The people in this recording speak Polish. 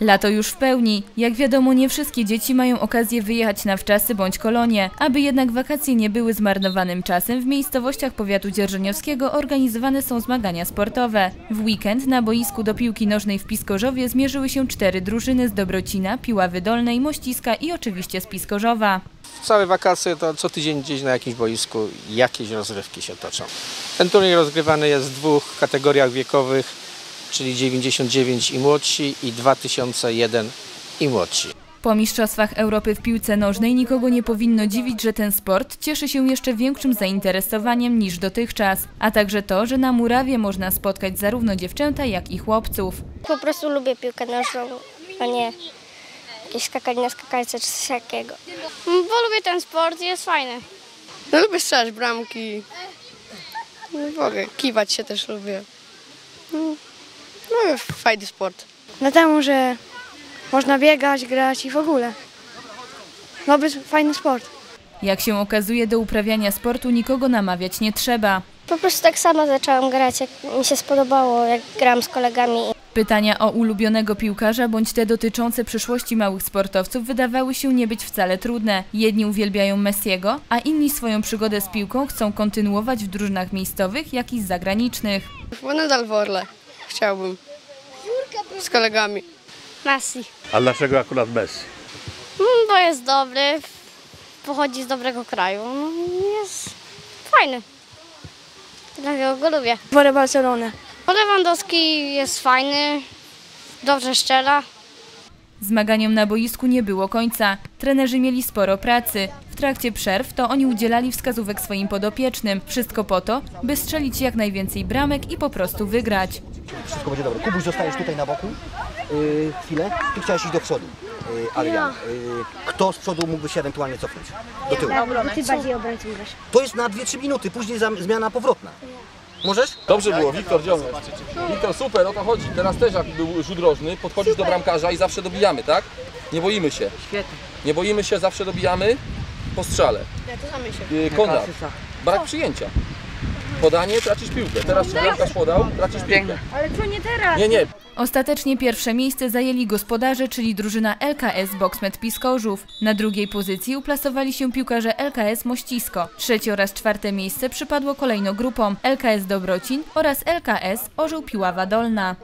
Lato już w pełni. Jak wiadomo, nie wszystkie dzieci mają okazję wyjechać na wczasy bądź kolonie. Aby jednak wakacje nie były zmarnowanym czasem, w miejscowościach powiatu dzierżoniowskiego organizowane są zmagania sportowe. W weekend na boisku do piłki nożnej w Piskorzowie zmierzyły się cztery drużyny z Dobrocina, Piławy Dolnej, Mościska i oczywiście z Piskorzowa. Całe wakacje to co tydzień gdzieś na jakimś boisku jakieś rozrywki się toczą. Ten turniej rozgrywany jest w dwóch kategoriach wiekowych, czyli 99 i młodsi i 2001 i młodsi. Po Mistrzostwach Europy w piłce nożnej nikogo nie powinno dziwić, że ten sport cieszy się jeszcze większym zainteresowaniem niż dotychczas, a także to, że na murawie można spotkać zarówno dziewczęta, jak i chłopców. Po prostu lubię piłkę nożną, a nie jakieś skakanie na skakalce czy coś takiego. Bo lubię ten sport i jest fajny. No lubię strzelać bramki. No, w ogóle kiwać się też lubię. Fajny sport. Dlatego, że można biegać, grać i w ogóle. No, być fajny sport. Jak się okazuje, do uprawiania sportu nikogo namawiać nie trzeba. Po prostu tak samo zaczęłam grać, jak mi się spodobało, jak grałam z kolegami. Pytania o ulubionego piłkarza bądź te dotyczące przyszłości małych sportowców wydawały się nie być wcale trudne. Jedni uwielbiają Messiego, a inni swoją przygodę z piłką chcą kontynuować w drużynach miejscowych, jak i zagranicznych. Bo nadal w Orle chciałbym. Z kolegami. Messi. A dlaczego akurat Messi? Mm, Bo jest dobry, pochodzi z dobrego kraju. No, i jest fajny. Dlatego go lubię. Wolę Barcelonę. Lewandowski jest fajny, dobrze szczela. Zmaganiom na boisku nie było końca. Trenerzy mieli sporo pracy. W trakcie przerw to oni udzielali wskazówek swoim podopiecznym. Wszystko po to, by strzelić jak najwięcej bramek i po prostu wygrać. Wszystko będzie dobre. Kubuś, zostajesz tutaj na boku. Yy, chwilę. Ty chciałeś iść do przodu. Yy, Adrian. Yy, kto z przodu mógłby się ewentualnie cofnąć? Do tyłu. Ty bardziej obrońcą. To jest na 2-3 minuty, później zmiana powrotna. Możesz? Dobrze było, Wiktor Dzionek. Wiktor, super, o to chodzi. Teraz też jak był rzut rożny, podchodzisz do bramkarza i zawsze dobijamy, tak? Nie boimy się. Nie boimy się, zawsze dobijamy po strzale. Y, Konrad, brak przyjęcia. Podanie, tracisz piłkę. Teraz ci bramkarz podał, tracisz piłkę. Ale co nie teraz? Nie, nie, Ostatecznie pierwsze miejsce zajęli gospodarze, czyli drużyna LKS Boxmet Piskorzów. Na drugiej pozycji uplasowali się piłkarze LKS Mościsko. Trzecie oraz czwarte miejsce przypadło kolejno grupom LKS Dobrocin oraz LKS Orzeł Piława Dolna.